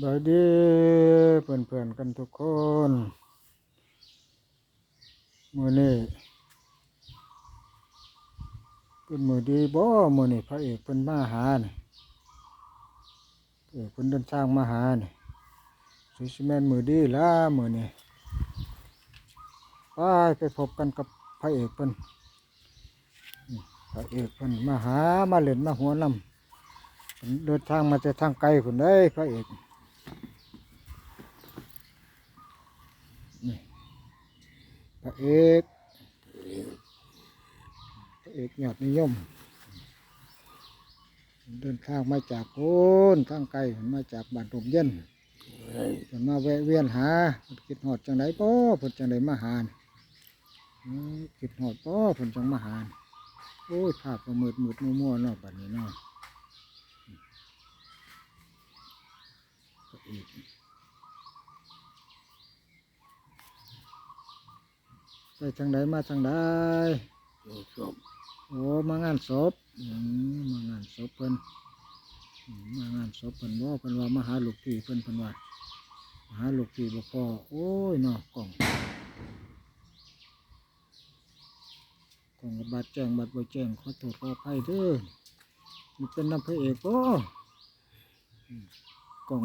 บายดีเพื่อนเพื่อนๆกันทุกคนมือนี้เป็นมือดีบ่มือนี้พระเอกเป็นมาหาเนี่ยเอกเป็นเดินทางมาหาเนี่ยสิสิแมนมือดีละมือนี้ไปไปพบกันกับพระเอกเป็นพระเอกเป็นมาหามาเล่นมาหัวลำเพิ่นเดินทางมาจากทางไกลคนได้พระเอก พระเอกพระเอกยอดนิยม เดินทางมาจากโคนทางไกลมาจากบ้านตมเย็นเพิ่นมาแวะเวียนหาเพิ่นคิดหอดจังไดป้อเพิ่นจังไดมาหานคิดหอดป้อเพิ่นจังมาหานโอ้ยภาพก็มืดมืดมัวมัวๆเนาะบัดนี้เนาะพระเอก ไปทางใดมาทางใดศพโอ้มางานศพอืมมางานศพเพิ่นอืมมางานศพเพิ่นบ่เพิ่นว่ามาหาลูกพี่เพิ่นเพิ่นว่ามาหาลูกพี่บ่พอโอ้ยเนาะกล่องกล่องกับบัตรแจ้งบัตรบ่แจ้งขอโทษขออภัยเด้อมันเป็นน้ำพระเอกบ่อืมกล่อง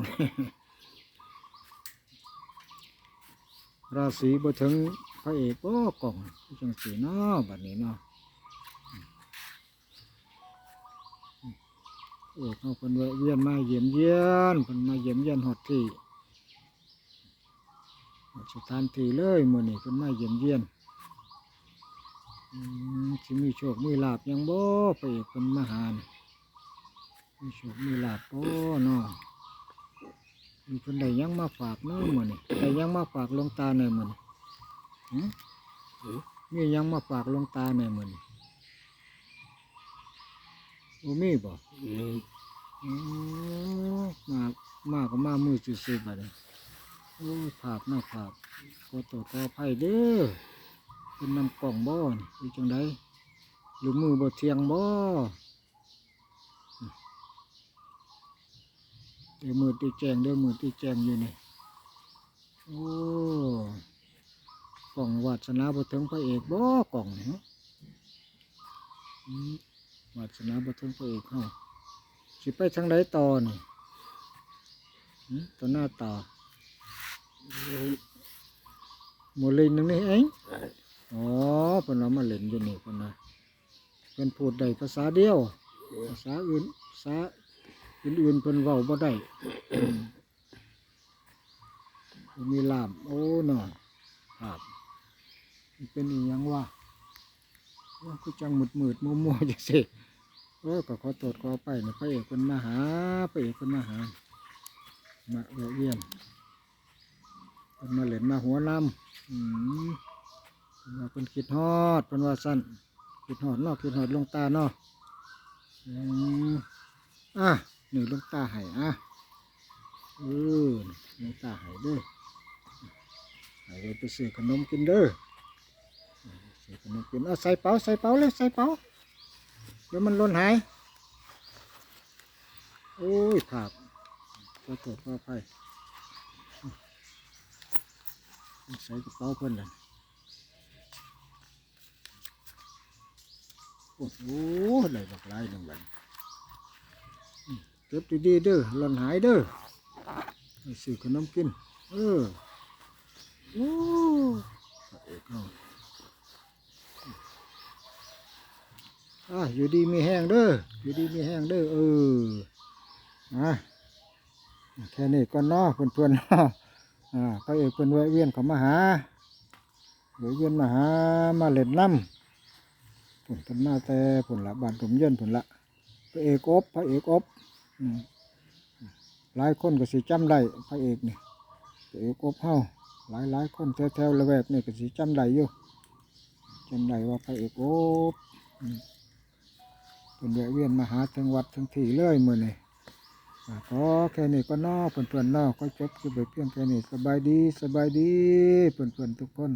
ราศีบ่ถึงพระเอกบ่กล่องจังสีเนาะบัดนี้เนาะเออเขาเพิ่นเวียนมาเยี่ยมเยียนเพิ่นมาเยี่ยมเยียนฮอดที่สถานที่เลยมือนี้เพิ่นมาเยี่ยมเยียนอืมสิมีโชคมีลาบยังบ่ไปเอกเพิ่นมาหานมีโชคมีลาบบ่เนาะ เพิ่นได้หยังมาฝากเนาะมื้อนี้ได้หยังมาฝากหลวงตาแหน่มื้อนี้หึมีหยังมาฝากหลวงตาแหน่มื้อนี้บ่มีบ่นี่อืมมามาก็มามือซื่อๆบัดนี้โอ้ยภาพเนาะภาพขอโทษขออภัยเด้อเป็นนำกล่องบ่นี่อยู่จังไดหรือมือบ่เทียงบ่ ดี๋ยวมือตีแจงเด้อมือตีแจงอยู่นี่โอ้กล่องวาสนาบ่ถึงพระเอกบ่กล่องนี่เนาะวาสนาบ่ถึงพระเอกเฮาสิไปทางใดต่อนี่ต่อหน้าต่อหมดเลยนึงนี่เองอ๋อเพิ่นเอามาเล่นอยู่นี่เพิ่นนะเพิ่นพูดได้ภาษาเดียว ภาษาอื่นภาษา อื่นๆเพิ่นเว้าบ่ได้มีลาม โอ้เนาะครับมันเป็นอีหยังวะว่าคือจังมืดๆมัวๆจังซี่โอ้ก็ขอโทษขอไปนะพระเอกเป็นมาหาพระเอกเป็นมาหา มาเวียนเป็นมาเล่นมาหัวลำอืมเพิ่นว่าเป็นคิดฮอดเป็นว่าสั้นคิดฮอดนอกคิดฮอดลงตาเนาะอืมอะ หนี่หลวงตาให้อะเออหลวงตาให้เด้อให้ไว้ไปซื้อขนมกินเด้อซื้อขนมกินเอาใส่เป๋าใส่เป๋าเลยใส่เป๋าเดี๋ยวมันล่นหายโอ้ยภาพขอโทษขออภัยใส่กระเป๋าเพิ่นเลยโอ้โหได้บักหลายหนึ่งวันอืม เก็บดีๆเด้อหล่นหายเด้อให้ซื้อขนมกิน เออโอ้เอกเนาอะอยู่ดีมีแห้งเด้ออยู่ดีมีแห้งเด้อเอออะแค่นี้ก็นอเพื่อนเพื่อนๆเนาะอ่าพระเอกเพื่อนแวเวียนเขามาหาแวเวียนมาหามาเล่นน้ำผลเป็นมาแต่ผลละบานถมเย็นผลละพระเอกอบพระเอกอบอืม หลายคนก็สิจำได้พระเอกนี่พระเอกอบเฮาหลายหลายคนแถวๆละแวกนี่ก็สิจำได้อยู่จำได้ว่าพระเอกอบเป็นแวะเวียนมาหาทั้งวัดทั้งที่เลยมือนี่อ่าขอแค่นี้ก็นอเพื่อนๆนอก็จบคือไปเพียงแค่นี้สบายดีสบายดีเพื่อนๆทุกคน